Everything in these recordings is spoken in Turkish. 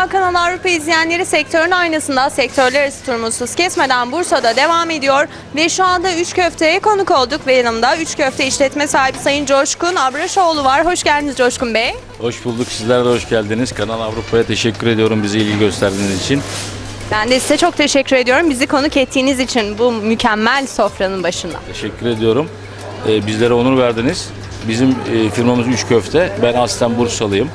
Merhaba Kanal Avrupa izleyenleri sektörün aynasında sektörler arası turumuz hız kesmeden Bursa'da devam ediyor ve şu anda Üç Köfte'ye konuk olduk ve yanımda Üç Köfte işletme sahibi Sayın Coşkun Abraşoğlu var. Hoş geldiniz Coşkun Bey. Hoş bulduk. Sizler de hoş geldiniz. Kanal Avrupa'ya teşekkür ediyorum bize ilgi gösterdiğiniz için. Ben de size çok teşekkür ediyorum bizi konuk ettiğiniz için bu mükemmel sofranın başında. Teşekkür ediyorum. Ee, bizlere onur verdiniz. Bizim e, firmamız Üç Köfte. Ben aslen Bursalıyım.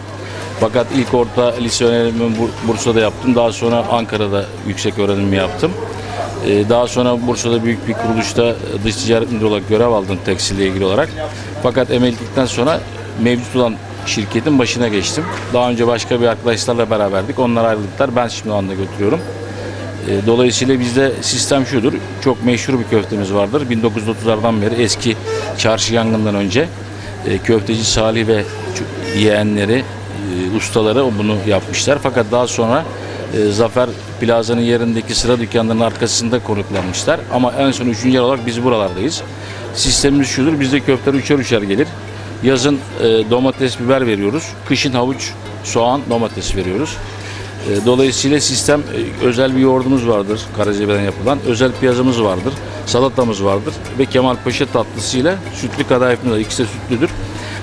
Fakat ilk orta lise öğrenimimi Bur- Bursa'da yaptım. Daha sonra Ankara'da yüksek öğrenimimi yaptım. Ee, daha sonra Bursa'da büyük bir kuruluşta dış ticaret müdürü olarak görev aldım tekstille ilgili olarak. Fakat emeklilikten sonra mevcut olan şirketin başına geçtim. Daha önce başka bir arkadaşlarla beraberdik. Onlar ayrıldılar. Ben şimdi anda götürüyorum. E, Dolayısıyla bizde sistem şudur. Çok meşhur bir köftemiz vardır. 1930'lardan beri eski çarşı yangından önce e, köfteci Salih ve yeğenleri, e, ustaları bunu yapmışlar. Fakat daha sonra e, Zafer Plaza'nın yerindeki sıra dükkanlarının arkasında konuklanmışlar. Ama en son üçüncü yer olarak biz buralardayız. Sistemimiz şudur. Bizde köfteler üçer üçer gelir. Yazın e, domates, biber veriyoruz. Kışın havuç, soğan, domates veriyoruz. E, Dolayısıyla sistem e, özel bir yoğurdumuz vardır Karacabey'den yapılan. Özel piyazımız vardır. Salatamız vardır. Ve Kemalpaşa tatlısıyla sütlü kadayıfımız var. İkisi de sütlüdür.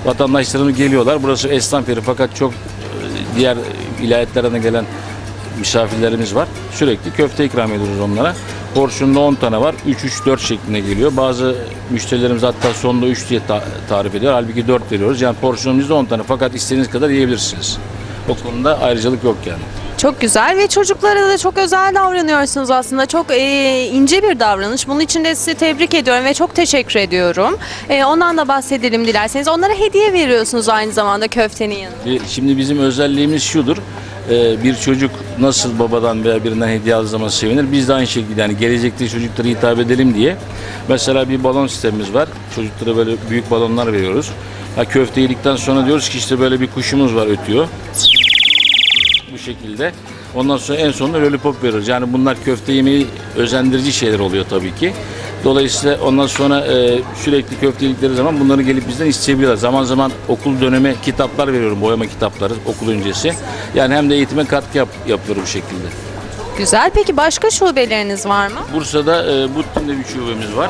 Vatandaşlarımız geliyorlar. Burası esnaf yeri fakat çok e, diğer vilayetlerden gelen misafirlerimiz var. Sürekli köfte ikram ediyoruz onlara. Porsiyonda 10 tane var. 3-3-4 şeklinde geliyor. Bazı müşterilerimiz hatta sonunda 3 diye ta- tarif ediyor. Halbuki 4 veriyoruz. Yani porsiyonumuzda 10 tane fakat istediğiniz kadar yiyebilirsiniz. O konuda ayrıcalık yok yani. Çok güzel ve çocuklara da çok özel davranıyorsunuz aslında. Çok e, ince bir davranış. Bunun için de sizi tebrik ediyorum ve çok teşekkür ediyorum. E, ondan da bahsedelim dilerseniz. Onlara hediye veriyorsunuz aynı zamanda köftenin yanında. E, Şimdi bizim özelliğimiz şudur. E, Bir çocuk nasıl babadan veya birinden hediye aldığı zaman sevinir. Biz de aynı şekilde yani gelecekte çocuklara hitap edelim diye. Mesela bir balon sistemimiz var. Çocuklara böyle büyük balonlar veriyoruz. Ha, köfte yedikten sonra diyoruz ki işte böyle bir kuşumuz var ötüyor. Şekilde. Ondan sonra en sonunda lollipop veriyoruz. Yani bunlar köfte yemeği özendirici şeyler oluyor tabii ki. Dolayısıyla ondan sonra e, sürekli köfte yedikleri zaman bunları gelip bizden isteyebiliyorlar. Zaman zaman okul dönemi kitaplar veriyorum, boyama kitapları okul öncesi. Yani hem de eğitime katkı yap, yapıyorum bu şekilde. Güzel. Peki başka şubeleriniz var mı? Bursa'da e, Buttin'de bir şubemiz var.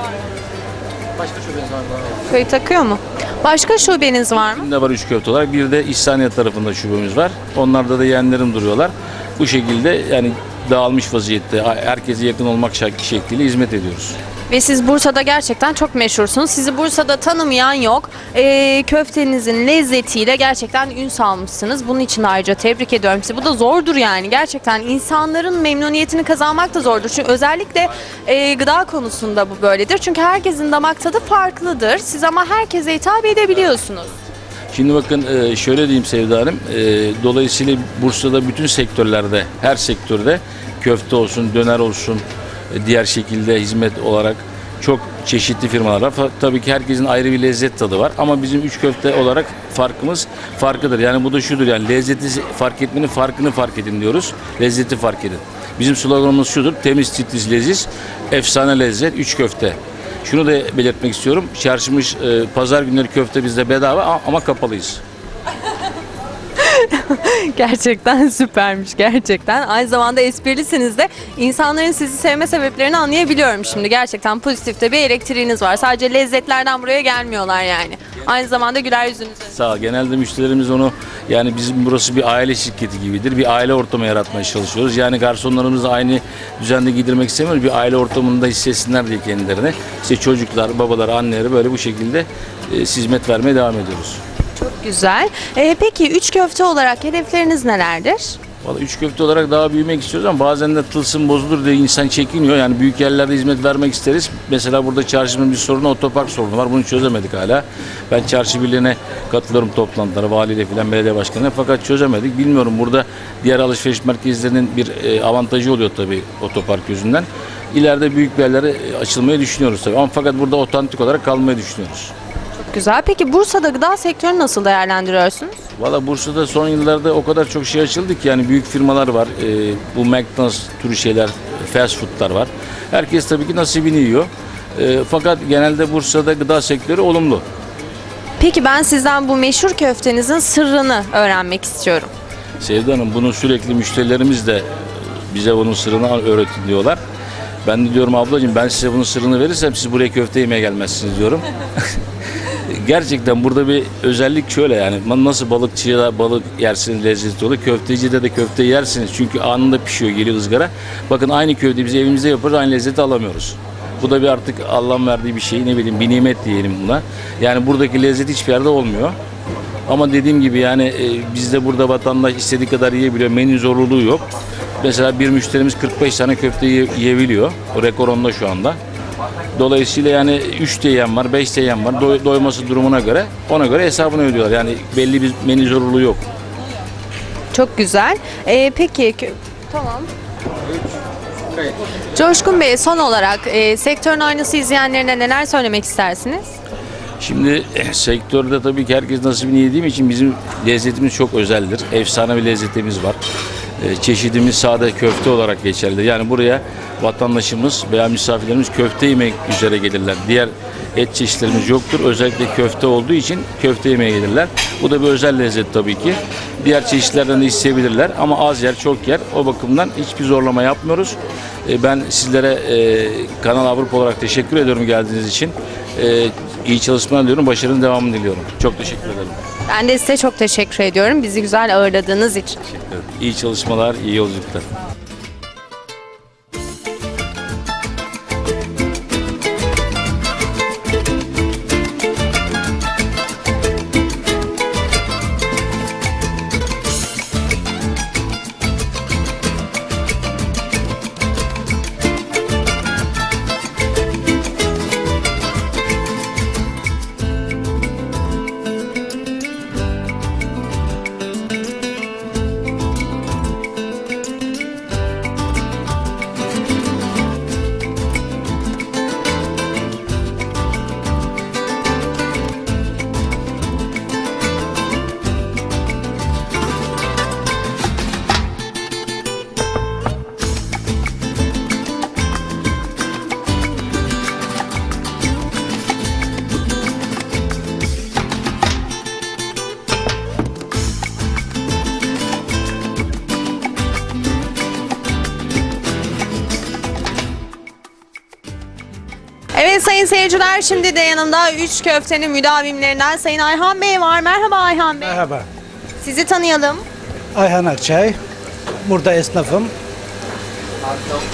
Köy takıyor mu? Başka şubeniz var mı? Buttin'de var üç köfte olarak. Bir de İhsaniye tarafında şubemiz var. Onlarda da yeğenlerim duruyorlar. Bu şekilde yani dağılmış vaziyette herkese yakın olmak şek- şekliyle hizmet ediyoruz. Ve siz Bursa'da gerçekten çok meşhursunuz. Sizi Bursa'da tanımayan yok. Ee, köftenizin lezzetiyle gerçekten ün salmışsınız. Bunun için ayrıca tebrik ediyorum sizi. Bu da zordur yani. Gerçekten insanların memnuniyetini kazanmak da zordur. Çünkü özellikle e, gıda konusunda bu böyledir. Çünkü herkesin damak tadı farklıdır. Siz ama herkese hitap edebiliyorsunuz. Şimdi bakın e, şöyle diyeyim Sevda Hanım. e, Dolayısıyla Bursa'da bütün sektörlerde, her sektörde köfte olsun, döner olsun, e, diğer şekilde hizmet olarak çok çeşitli firmalar var. Tabii ki herkesin ayrı bir lezzet tadı var. Ama bizim üç köfte olarak farkımız farkıdır. Yani bu da şudur yani lezzeti fark etmenin farkını fark edin diyoruz. Lezzeti fark edin. Bizim sloganımız şudur. Temiz, titiz, leziz, efsane lezzet, üç köfte. Şunu da belirtmek istiyorum. Çarşımız e, pazar günleri köfte bizde bedava ama kapalıyız. Gerçekten süpermiş gerçekten. Aynı zamanda esprilisiniz de insanların sizi sevme sebeplerini anlayabiliyorum şimdi. Gerçekten pozitif de bir elektriğiniz var. Sadece lezzetlerden buraya gelmiyorlar yani. Aynı zamanda güler yüzünüz. Sağ ol. Genelde müşterilerimiz onu yani bizim burası bir aile şirketi gibidir. Bir aile ortamı yaratmaya çalışıyoruz. Yani garsonlarımızı aynı düzende giydirmek istemiyoruz. Bir aile ortamında hissetsinler diye kendilerine. İşte çocuklar, babalar, anneleri böyle bu şekilde e, hizmet vermeye devam ediyoruz. Çok güzel. Ee, peki üç köfte olarak hedefleriniz nelerdir? Valla üç köfte olarak daha büyümek istiyoruz ama bazen de tılsım bozulur diye insan çekiniyor. Yani büyük yerlerde hizmet vermek isteriz. Mesela burada çarşının bir sorunu otopark sorunu var. Bunu çözemedik hala. Ben çarşı birliğine katılıyorum toplantılara, valiyle filan belediye başkanına fakat çözemedik. Bilmiyorum burada diğer alışveriş merkezlerinin bir e, avantajı oluyor tabii otopark yüzünden. İleride büyük bir yerlere e, açılmayı düşünüyoruz tabii. Ama fakat burada otantik olarak kalmayı düşünüyoruz. Çok güzel. Peki Bursa'da gıda sektörünü nasıl değerlendiriyorsunuz? Valla Bursa'da son yıllarda o kadar çok şey açıldı ki yani büyük firmalar var. Ee, bu McDonald's türü şeyler, fast food'lar var. Herkes tabii ki nasibini yiyor. Ee, fakat genelde Bursa'da gıda sektörü olumlu. Peki ben sizden bu meşhur köftenizin sırrını öğrenmek istiyorum. Sevda Hanım bunu sürekli müşterilerimiz de bize bunun sırrını öğretin diyorlar. Ben de diyorum ablacığım ben size bunun sırrını verirsem siz buraya köfte yemeye gelmezsiniz diyorum. Gerçekten burada bir özellik şöyle yani nasıl balıkçıya da balık yersiniz lezzetli olur. Köftecide de köfte yersiniz çünkü anında pişiyor geliyor ızgara. Bakın aynı köfteyi biz evimizde yaparız aynı lezzeti alamıyoruz. Bu da bir artık Allah'ın verdiği bir şey ne bileyim bir nimet diyelim buna. Yani buradaki lezzet hiçbir yerde olmuyor. Ama dediğim gibi yani e, bizde burada vatandaş istediği kadar yiyebiliyor. Menü zorluluğu yok. Mesela bir müşterimiz 45 tane köfte yiye- yiyebiliyor. O rekor onda şu anda. Dolayısıyla yani 3 de yiyen var, 5 de yiyen var. Doy- doyması durumuna göre ona göre hesabını ödüyorlar. Yani belli bir menü zorluluğu yok. Çok güzel. Ee, peki kö- tamam. Coşkun Bey son olarak e, sektörün aynısı izleyenlerine neler söylemek istersiniz? Şimdi eh, sektörde tabii ki herkes nasibini yediğim için bizim lezzetimiz çok özeldir. Efsane bir lezzetimiz var. Eh, Çeşidimiz sade köfte olarak geçerli. Yani buraya vatandaşımız veya misafirlerimiz köfte yemek üzere gelirler. Diğer et çeşitlerimiz yoktur. Özellikle köfte olduğu için köfte yemeye gelirler. Bu da bir özel lezzet tabii ki. Diğer çeşitlerden de isteyebilirler ama az yer çok yer. O bakımdan hiçbir zorlama yapmıyoruz. Eh, Ben sizlere eh, Kanal Avrupa olarak teşekkür ediyorum geldiğiniz için. İyi çalışmalar diliyorum. Başarının devamını diliyorum. Çok teşekkür ederim. Ben de size çok teşekkür ediyorum bizi güzel ağırladığınız için. Teşekkür ederim. İyi çalışmalar, iyi yolculuklar. Evet sayın seyirciler şimdi de yanımda 3 köftenin müdavimlerinden Sayın Ayhan Bey var. Merhaba Ayhan Bey. Merhaba. Sizi tanıyalım. Ayhan Akçay. Burada esnafım.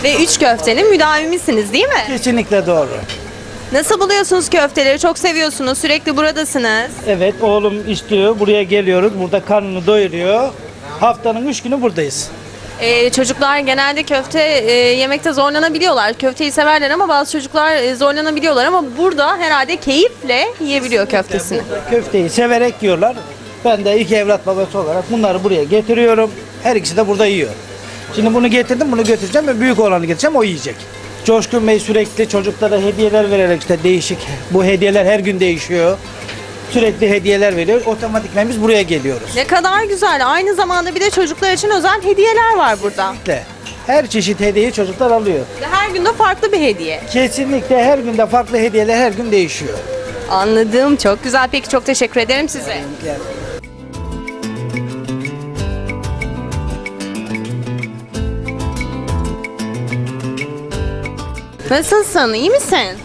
Ve 3 köftenin müdavimisiniz değil mi? Kesinlikle doğru. Nasıl buluyorsunuz köfteleri? Çok seviyorsunuz. Sürekli buradasınız. Evet oğlum istiyor. Buraya geliyoruz. Burada karnını doyuruyor. Haftanın üç günü buradayız. Ee, çocuklar genelde köfte e, yemekte zorlanabiliyorlar. Köfteyi severler ama bazı çocuklar e, zorlanabiliyorlar ama burada herhalde keyifle yiyebiliyor köftesini. Köfteyi severek yiyorlar. Ben de iki evlat babası olarak bunları buraya getiriyorum. Her ikisi de burada yiyor. Şimdi bunu getirdim, bunu götüreceğim ve büyük olanı getireceğim, o yiyecek. Coşkun Bey sürekli çocuklara hediyeler vererek işte değişik, bu hediyeler her gün değişiyor. Sürekli hediyeler veriyor. Otomatikmen biz buraya geliyoruz. Ne kadar güzel. Aynı zamanda bir de çocuklar için özel hediyeler var burada. Kesinlikle. Her çeşit hediyeyi çocuklar alıyor. Her gün de farklı bir hediye. Kesinlikle her günde farklı hediyeler her gün değişiyor. Anladım. Çok güzel. Peki çok teşekkür ederim size. Yani Nasılsın? İyi misin?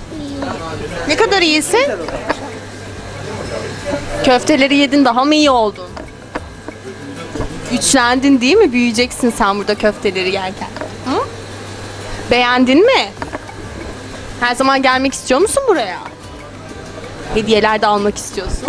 Ne kadar iyisin? Köfteleri yedin daha mı iyi oldun? Güçlendin değil mi? Büyüyeceksin sen burada köfteleri yerken. Hı? Beğendin mi? Her zaman gelmek istiyor musun buraya? Hediyeler de almak istiyorsun.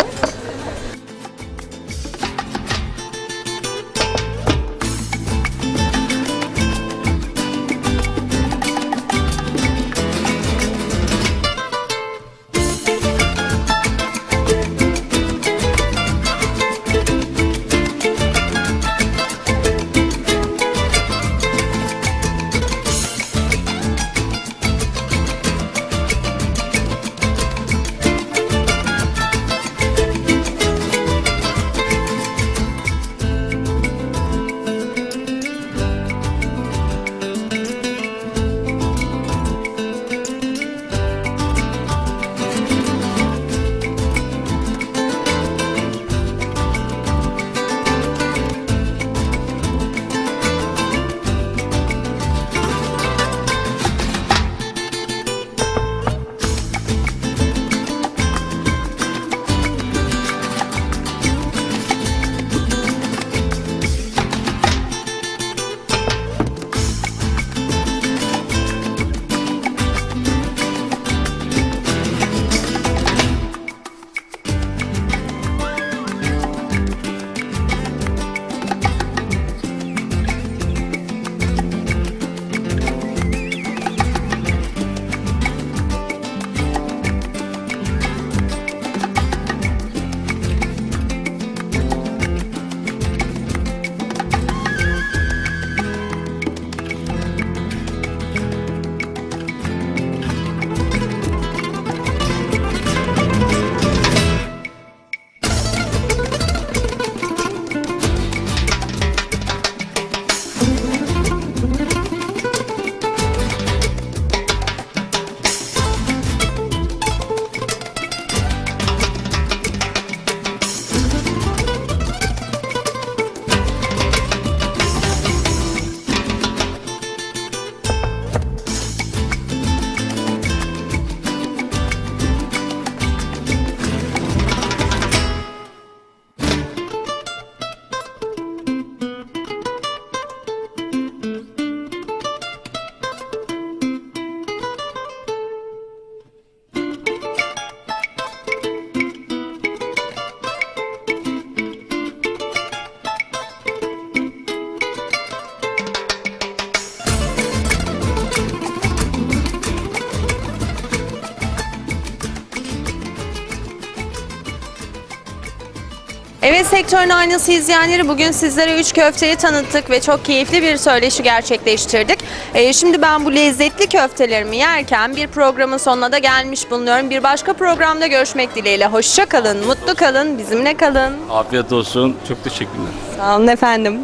Sektörün Aynası izleyenleri bugün sizlere 3 köfteyi tanıttık ve çok keyifli bir söyleşi gerçekleştirdik. Ee, şimdi ben bu lezzetli köftelerimi yerken bir programın sonuna da gelmiş bulunuyorum. Bir başka programda görüşmek dileğiyle. Hoşça kalın, mutlu kalın, bizimle kalın. Afiyet olsun. Çok teşekkürler. Sağ olun efendim.